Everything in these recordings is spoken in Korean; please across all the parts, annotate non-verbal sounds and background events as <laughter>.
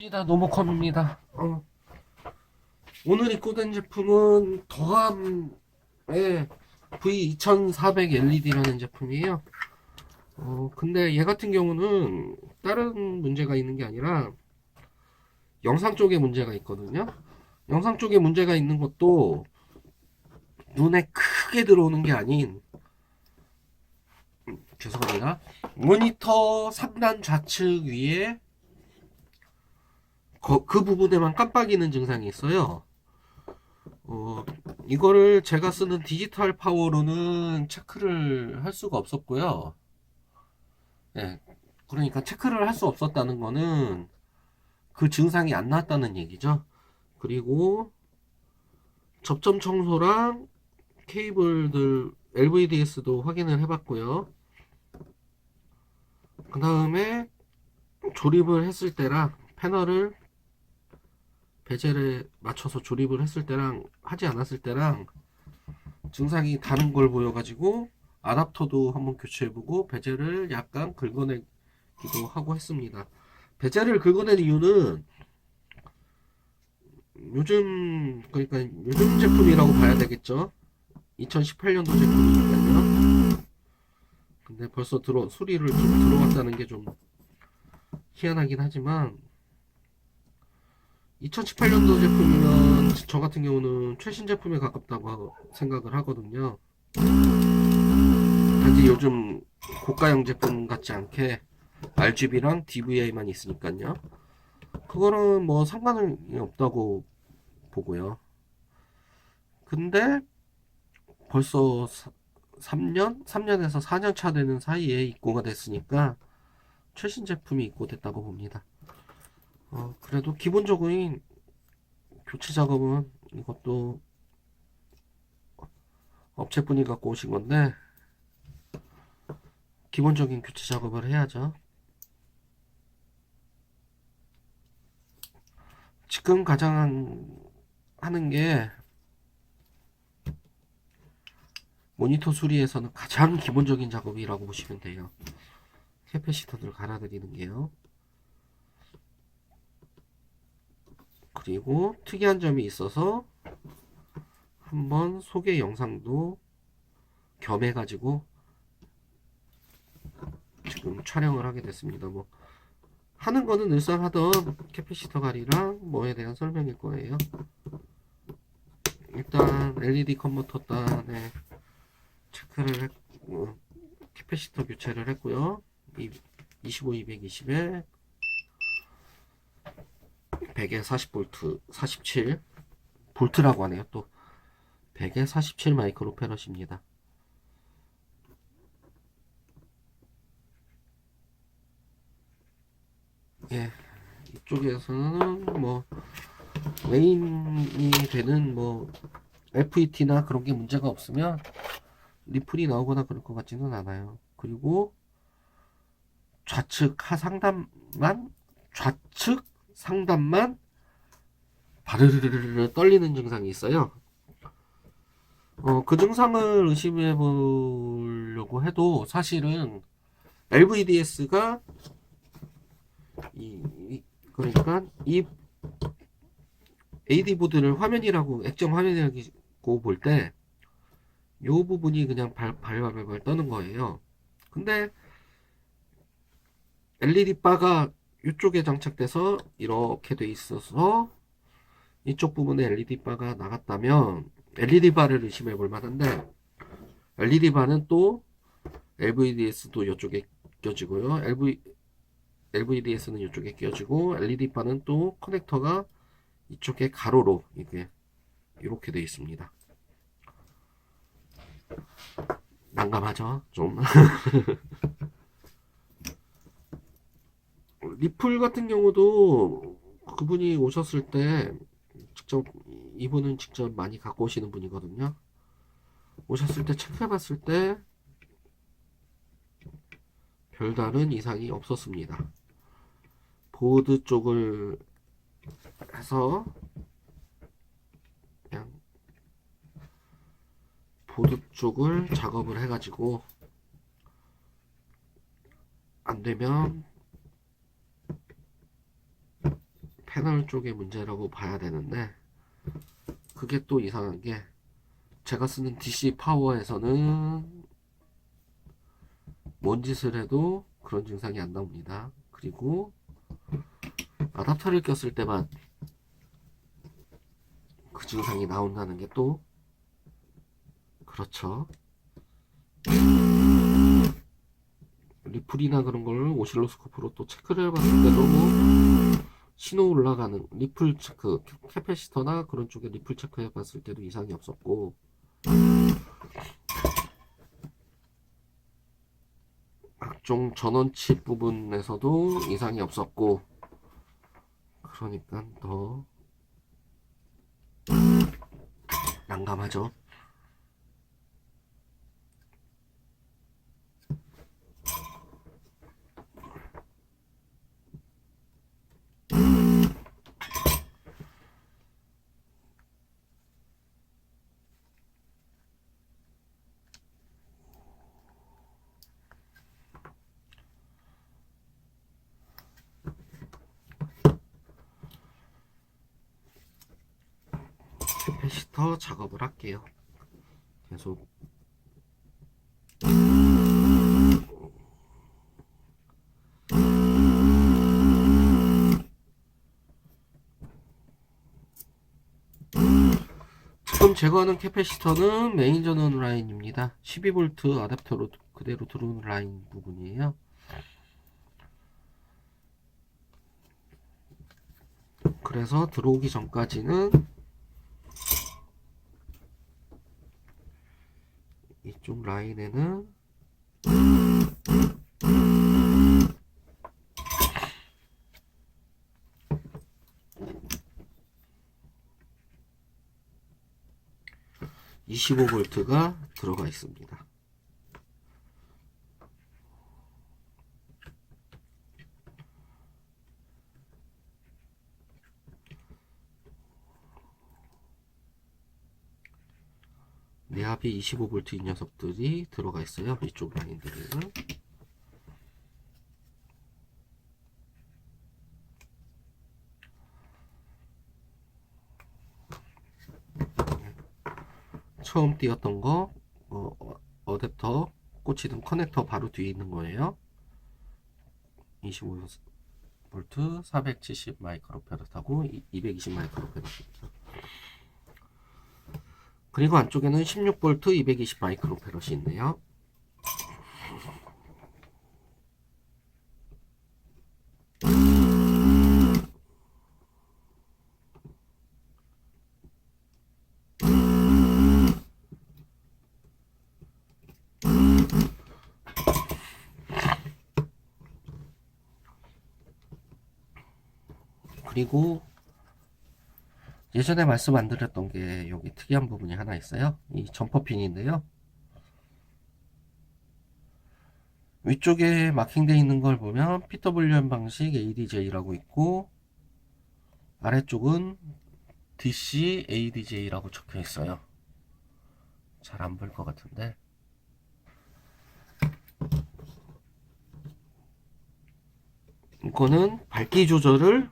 입니다. 노모컴입니다. 어. 오늘 입고 된 제품은 더함의 V2400 LED라는 제품이에요. 어, 근데 얘 같은 경우는 다른 문제가 있는 게 아니라 영상 쪽에 문제가 있거든요. 영상 쪽에 문제가 있는 것도 눈에 크게 들어오는 게 아닌 음, 죄송합니다. 모니터 상단 좌측 위에 거- 그 부분에만 깜빡이는 증상이 있어요. 어, 이거를 제가 쓰는 디지털 파워로는 체크를 할 수가 없었고요. 예, 그러니까 체크를 할 수 없었다는 거는 그 증상이 안 나왔다는 얘기죠. 그리고 접점 청소랑 케이블들 LVDS도 확인을 해봤고요. 그 다음에 조립을 했을 때랑 패널을 베젤에 맞춰서 조립을 했을 때랑 하지 않았을 때랑 증상이 다른 걸 보여가지고 아답터도 한번 교체해보고 베젤을 약간 긁어내기도 하고 했습니다. 베젤을 긁어낸 이유는 요즘 그러니까 요즘 제품이라고 봐야 되겠죠. 2018년도 제품이니까요. 근데 벌써 들어 수리를 좀 들어왔다는 게 좀 희한하긴 하지만 2018년도 제품이면 저 같은 경우는 최신 제품에 가깝다고 하- 생각을 하거든요. 단지 요즘 고가형 제품 같지 않게 RGB랑 DVI만 있으니까요. 그거는 뭐 상관이 없다고 보고요. 근데 벌써 3년? 3년에서 4년 차 되는 사이에 입고가 됐으니까 최신 제품이 입고됐다고 봅니다. 어, 그래도 기본적인 교체 작업은 이것도 업체분이 갖고 오신 건데 기본적인 교체 작업을 해야죠. 지금 가장 하는 게 모니터 수리에서는 가장 기본적인 작업이라고 보시면 돼요. 캐패시터들 갈아드리는 게요. 그리고 특이한 점이 있어서 한번 소개 영상도 겸해 가지고 지금 촬영을 하게 됐습니다. 뭐 하는 거는 늘상 하던 캐패시터 가리랑 뭐에 대한 설명일 거예요. 일단 LED 컨버터 단에 체크를 했고 캐패시터 교체를 했고요. 25, 220에 100에 40볼트, 47 볼트라고 하네요. 또 100에 47 마이크로 페럿입니다. 예, 이쪽에서는 뭐 메인이 되는 뭐 FET나 그런 게 문제가 없으면 리플이 나오거나 그럴 것 같지는 않아요. 그리고 좌측 하상단만 좌측 상단만 바르르르르 떨리는 증상이 있어요. 어, 그 증상을 의심해 보려고 해도 사실은 LVDS가 이, 이- 그러니까 이 AD 보드를 화면이라고 액정 화면이라고 볼 때 이 부분이 그냥 발, 발발발 떠는 거예요. 근데 LED 바가 이쪽에 장착돼서 이렇게 돼 있어서 이쪽 부분에 LED 바가 나갔다면 LED 바를 의심해 볼 만한데 LED 바는 또 LVDS도 이쪽에 껴지고요. LV, LVDS는 이쪽에 껴지고 LED 바는 또 커넥터가 이쪽에 가로로 이게 이렇게 돼 있습니다. 난감하죠, 좀. <laughs> 리플 같은 경우도 그분이 오셨을 때 직접 이분은 직접 많이 갖고 오시는 분이거든요. 오셨을 때 체크해 봤을 때 별다른 이상이 없었습니다. 보드 쪽을 해서 그냥 보드 쪽을 작업을 해가지고 안 되면 패널 쪽의 문제라고 봐야 되는데 그게 또 이상한 게 제가 쓰는 DC 파워에서는 뭔 짓을 해도 그런 증상이 안 나옵니다. 그리고 아답터를 꼈을 때만 그 증상이 나온다는 게 또 그렇죠. 리플이나 그런 걸 오실로스코프로 또 체크를 해봤을 때도 뭐 신호 올라가는 리플 체크 캐패시터나 그런 쪽에 리플 체크 해 봤을 때도 이상이 없었고 각종 전원칩 부분에서도 이상이 없었고 그러니까 더 난감하죠. 캐패시터 작업을 할게요. 계속 지금 제거하는 캐패시터는 메인 전원 라인입니다. 12V 아답터로 그대로 들어오는 라인 부분이에요. 그래서 들어오기 전까지는 이쪽 라인에는 (25V) 가 들어가 있습니다. 내압이 25V 이 녀석들이 들어가 있어요. 이쪽 라인들은. 처음 띄었던 거 어, 어, 어댑터 꽂히던 커넥터 바로 뒤에 있는 거예요. 25V 470 마이크로페럿하고 220 마이크로페럿입니다. 그리고 안쪽에는 16V 220 마이크로페럿이 있네요. 그리고 예전에 말씀 안 드렸던 게 여기 특이한 부분이 하나 있어요. 이 점퍼핀인데요. 위쪽에 마킹되어 있는 걸 보면 PWM 방식 ADJ라고 있고 아래쪽은 DC ADJ라고 적혀 있어요. 잘안 보일 것 같은데 이거는 밝기 조절을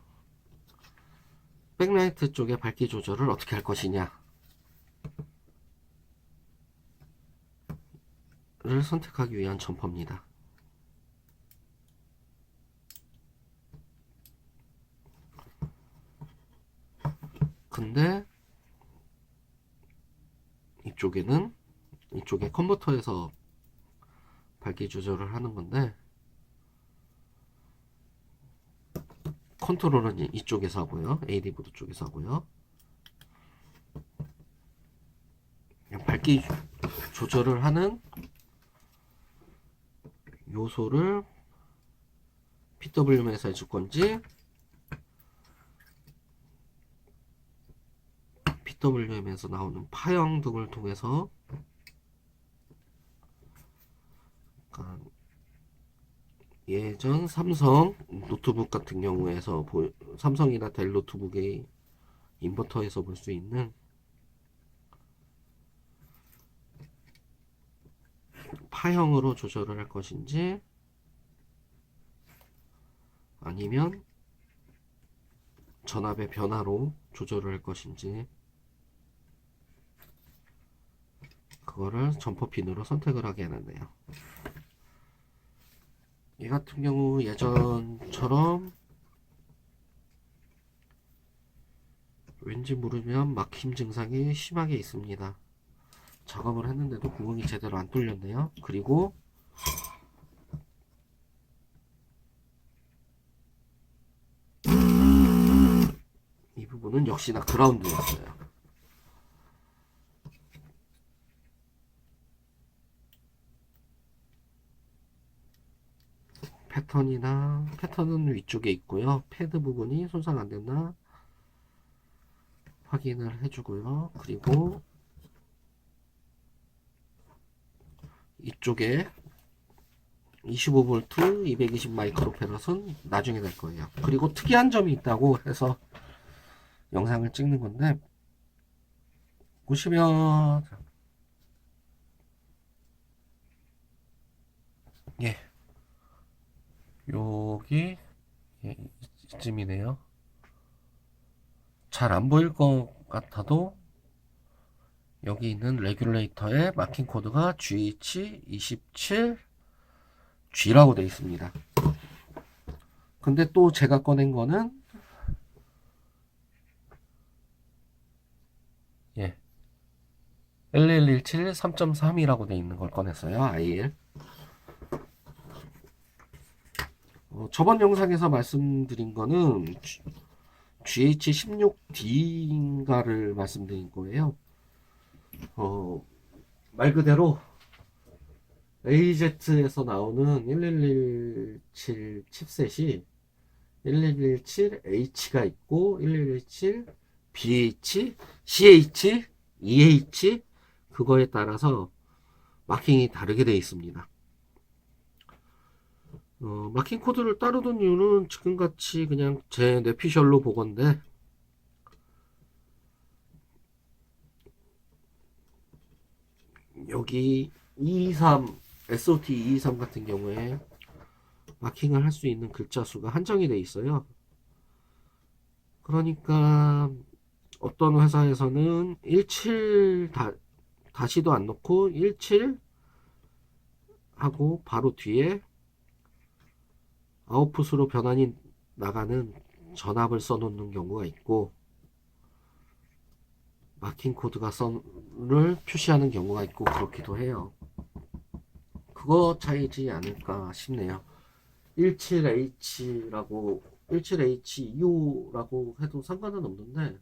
백라이트 쪽의 밝기 조절을 어떻게 할 것이냐 를 선택하기 위한 점퍼입니다. 근데 이쪽에는 이쪽에 컨버터에서 밝기 조절을 하는 건데 컨트롤은 이- 이쪽에서 하고요. AD 보드 쪽에서 하고요. 밝기 조절을 하는 요소를 PWM에서 해줄 건지 PWM에서 나오는 파형 등을 통해서 약간 예전 삼성 노트북 같은 경우에서 보- 삼성이나 델 노트북의 인버터에서 볼 수 있는 파형으로 조절을 할 것인지 아니면 전압의 변화로 조절을 할 것인지 그거를 점퍼 핀으로 선택을 하게 해놨네요. 이 같은 경우 예전처럼 왠지 모르면 막힘 증상이 심하게 있습니다. 작업을 했는데도 구멍이 제대로 안 뚫렸네요. 그리고 이 부분은 역시나 그라운드였어요. 패턴이나 패턴은 위쪽에 있고요. 패드 부분이 손상 안 됐나 확인을 해주고요. 그리고 이쪽에 25V 220 마이크로페럿은 나중에 될 거예요. 그리고 특이한 점이 있다고 해서 영상을 찍는 건데 보시면 예 여기 예, 이쯤이네요. 잘 안 보일 것 같아도 여기 있는 레귤레이터의 마킹 코드가 GH27 G라고 되어 있습니다. 근데 또 제가 꺼낸 거는 예 1117 3.3이라고 되어 있는 걸 꺼냈어요. IL 어, 저번 영상에서 말씀드린 거는 GH16D인가를 말씀드린 거예요. 어, 말 그대로 AZ에서 나오는 1117 칩셋이 1117H가 있고 1117 BH, CH, EH 그거에 따라서 마킹이 다르게 되어 있습니다. 어, 마킹 코드를 따르던 이유는 지금같이 그냥 제 뇌피셜로 보건데 여기 223 SOT 223 같은 경우에 마킹을 할 수 있는 글자 수가 한정이 돼 있어요. 그러니까 어떤 회사에서는 17 다, 다시도 안 넣고 17 하고 바로 뒤에 아웃풋으로 변환이 나가는 전압을 써놓는 경우가 있고 마킹 코드가 선을 표시하는 경우가 있고 그렇기도 해요. 그거 차이지 않을까 싶네요. 17H라고 17H2O라고 해도 상관은 없는데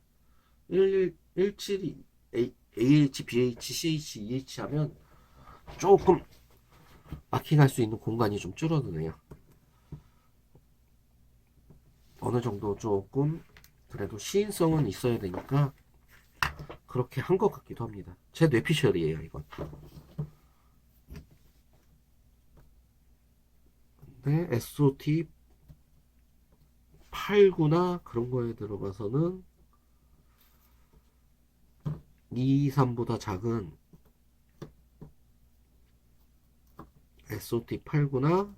11 17 AH, BH, CH, EH 하면 조금 마킹할 수 있는 공간이 좀 줄어드네요. 어느 정도 조금 그래도 시인성은 있어야 되니까 그렇게 한 것 같기도 합니다. 제 뇌피셜이에요, 이건. 근데 SOT 89나 그런 거에 들어가서는 2, 3보다 작은 SOT 89나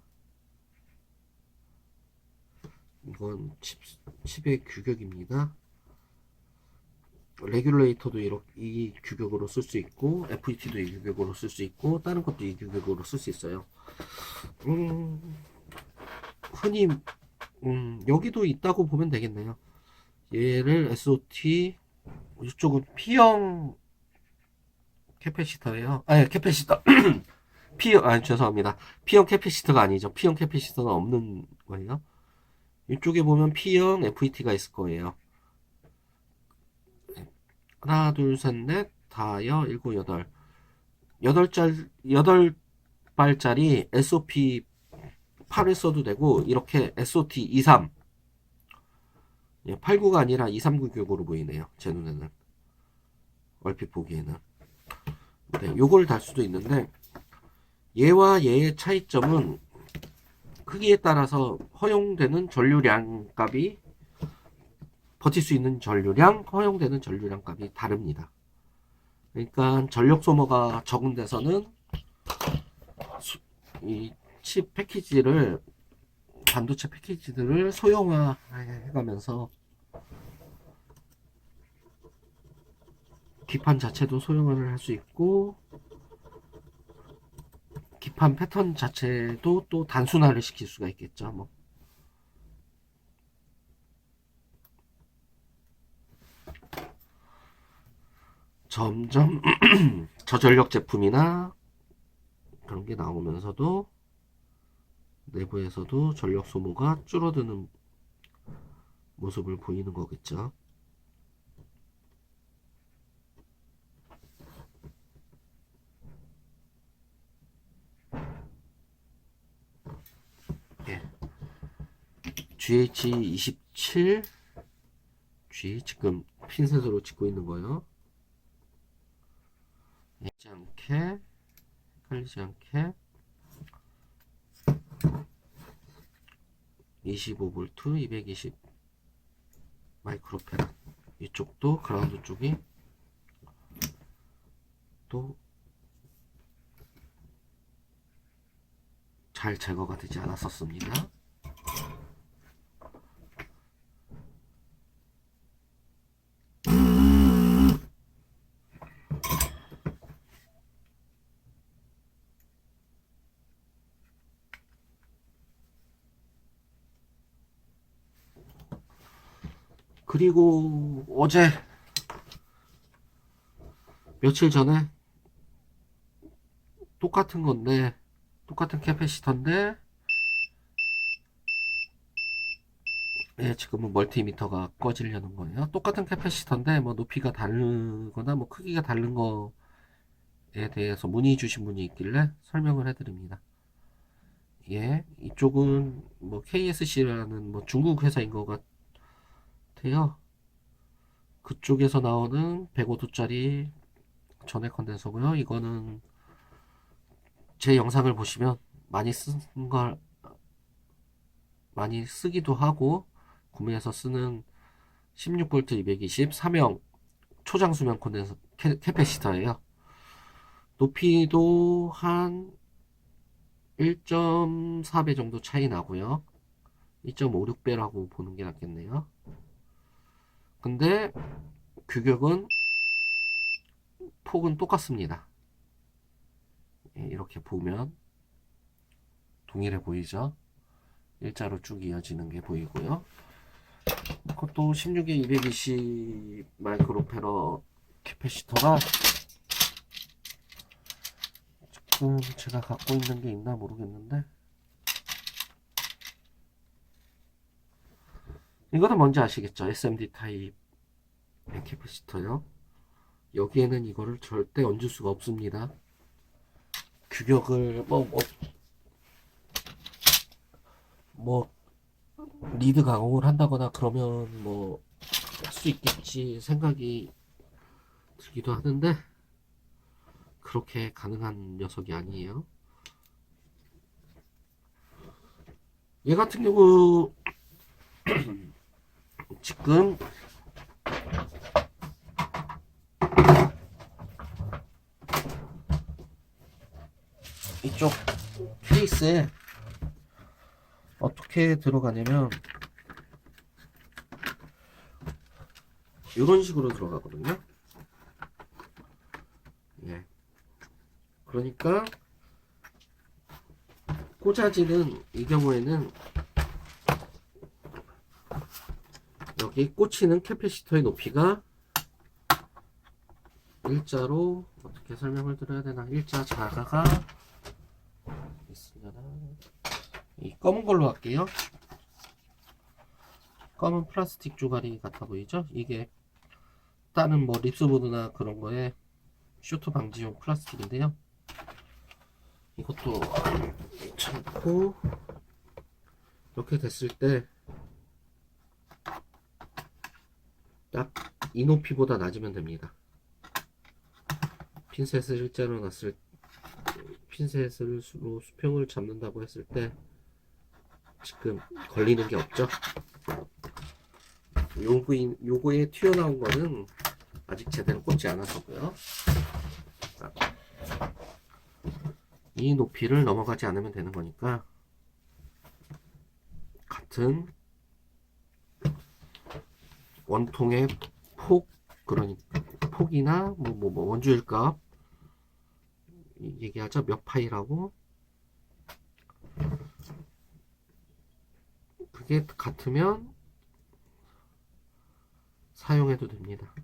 이건 칩, 칩의 규격입니다. 레귤레이터도 이렇게 이 규격으로 쓸 수 있고 FET도 이 규격으로 쓸 수 있고 다른 것도 이 규격으로 쓸 수 있어요. 음, 흔히 음, 여기도 있다고 보면 되겠네요. 얘를 SOT 이쪽은 P형 캐패시터예요. 아니 캐패시터 <clears throat> P형 아 죄송합니다. P형 캐패시터가 아니죠. P형 캐패시터는 없는 거예요. 이쪽에 보면 P형 FET가 있을 거예요. 하나, 둘, 셋, 넷, 다여, 일곱, 여덟. 여덟 짤, 여덟 발짜리 SOP 8을 써도 되고, 이렇게 SOT 23. 예, 89가 아니라 239격으로 보이네요. 제 눈에는. 얼핏 보기에는. 네, 요걸 달 수도 있는데, 얘와 얘의 차이점은 크기에 따라서 허용되는 전류량 값이 버틸 수 있는 전류량, 허용되는 전류량 값이 다릅니다. 그러니까 전력 소모가 적은 데서는 이 칩 패키지를 반도체 패키지들을 소형화해가면서 기판 자체도 소형화를 할 수 있고 기판 패턴 자체도 또 단순화를 시킬 수가 있겠죠. 뭐. 점점 <clears throat> 저전력 제품이나 그런 게 나오면서도 내부에서도 전력 소모가 줄어드는 모습을 보이는 거겠죠. GH27 G 지금 핀셋으로 찍고 있는 거예요. 잊지 않게 헷갈리지 않게 25V 220 마이크로페라 이쪽도 그라운드 쪽이 또 잘 제거가 되지 않았었습니다. 그리고 어제 며칠 전에 똑같은 건데 똑같은 캐패시터인데 예, 지금은 멀티미터가 꺼지려는 거예요. 똑같은 캐패시터인데 뭐 높이가 다르거나 뭐 크기가 다른 거에 대해서 문의 주신 분이 있길래 설명을 해드립니다. 예, 이쪽은 뭐 KSC라는 뭐 중국 회사인 것 같 아요. 그쪽에서 나오는 105도짜리 전해 컨덴서고요. 이거는 제 영상을 보시면 많이 쓴 걸 많이 쓰기도 하고 구매해서 쓰는 16V 220 사명 초장 수면 콘덴서 캐, 캐패시터예요. 높이도 한 1.4배 정도 차이 나고요. 2.56배라고 보는 게 낫겠네요. 근데 규격은 폭은 똑같습니다. 예, 이렇게 보면 동일해 보이죠? 일자로 쭉 이어지는 게 보이고요. 그것도 16에 220 마이크로페러 캐패시터가 지금 제가 갖고 있는 게 있나 모르겠는데 이거는 뭔지 아시겠죠? SMD 타입 캐패시터요. 여기에는 이거를 절대 얹을 수가 없습니다. 규격을 뭐, 뭐, 뭐 리드 가공을 한다거나 그러면 뭐 할 수 있겠지 생각이 들기도 하는데 그렇게 가능한 녀석이 아니에요. 얘 같은 경우 지금 이쪽 케이스에 어떻게 들어가냐면 이런 식으로 들어가거든요. 예. 그러니까 꽂아지는 이 경우에는 여기 꽂히는 캐패시터의 높이가 일자로 어떻게 설명을 드려야 되나? 일자 자가가 있으려나 이 검은 걸로 할게요. 검은 플라스틱 조가리 같아 보이죠? 이게 다른 뭐 립스보드나 그런 거에 쇼트 방지용 플라스틱인데요. 이것도 괜찮고 이렇게 됐을 때 딱 이 높이보다 낮으면 됩니다. 핀셋을 일자로 놨을 핀셋으로 수평을 잡는다고 했을 때 지금 걸리는 게 없죠. 요거 요거에 튀어나온 거는 아직 제대로 꽂지 않았었고요. 이 높이를 넘어가지 않으면 되는 거니까 같은 원통의 폭 그러니까 폭이나 뭐 뭐 뭐 원주율 값 얘기하죠. 몇 파이라고 그게 같으면 사용해도 됩니다.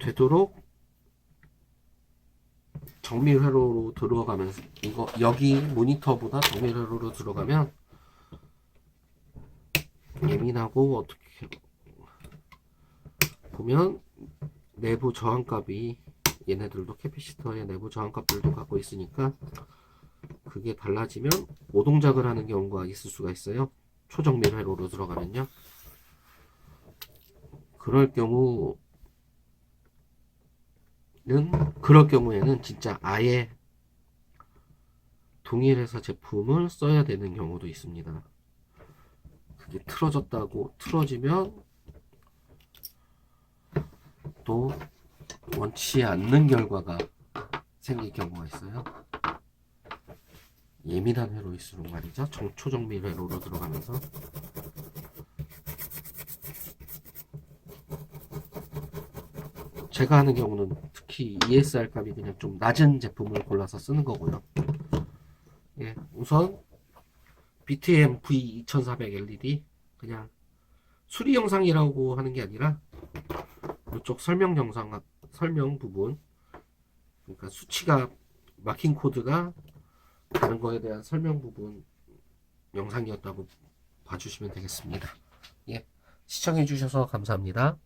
되도록 정밀 회로로 들어가면서 이거 여기 모니터보다 정밀 회로로 들어가면 예민하고 어떻게 보면 내부 저항값이 얘네들도 캐피시터의 내부 저항값들도 갖고 있으니까 그게 달라지면 오동작을 하는 경우가 있을 수가 있어요. 초정밀 회로로 들어가면요. 그럴 경우 는 그럴 경우에는 진짜 아예 동일 회사 제품을 써야 되는 경우도 있습니다. 그게 틀어졌다고 틀어지면 또 원치 않는 결과가 생길 경우가 있어요. 예민한 회로일수록 말이죠. 정초정밀 회로로 들어가면서 제가 하는 경우는 특히 ESR 값이 그냥 좀 낮은 제품을 골라서 쓰는 거고요. 예, 우선 BTM V2400 LED 그냥 수리 영상이라고 하는 게 아니라 이쪽 설명 영상 설명 부분 그러니까 수치가 마킹 코드가 다른 거에 대한 설명 부분 영상이었다고 봐주시면 되겠습니다. 예, 시청해 주셔서 감사합니다.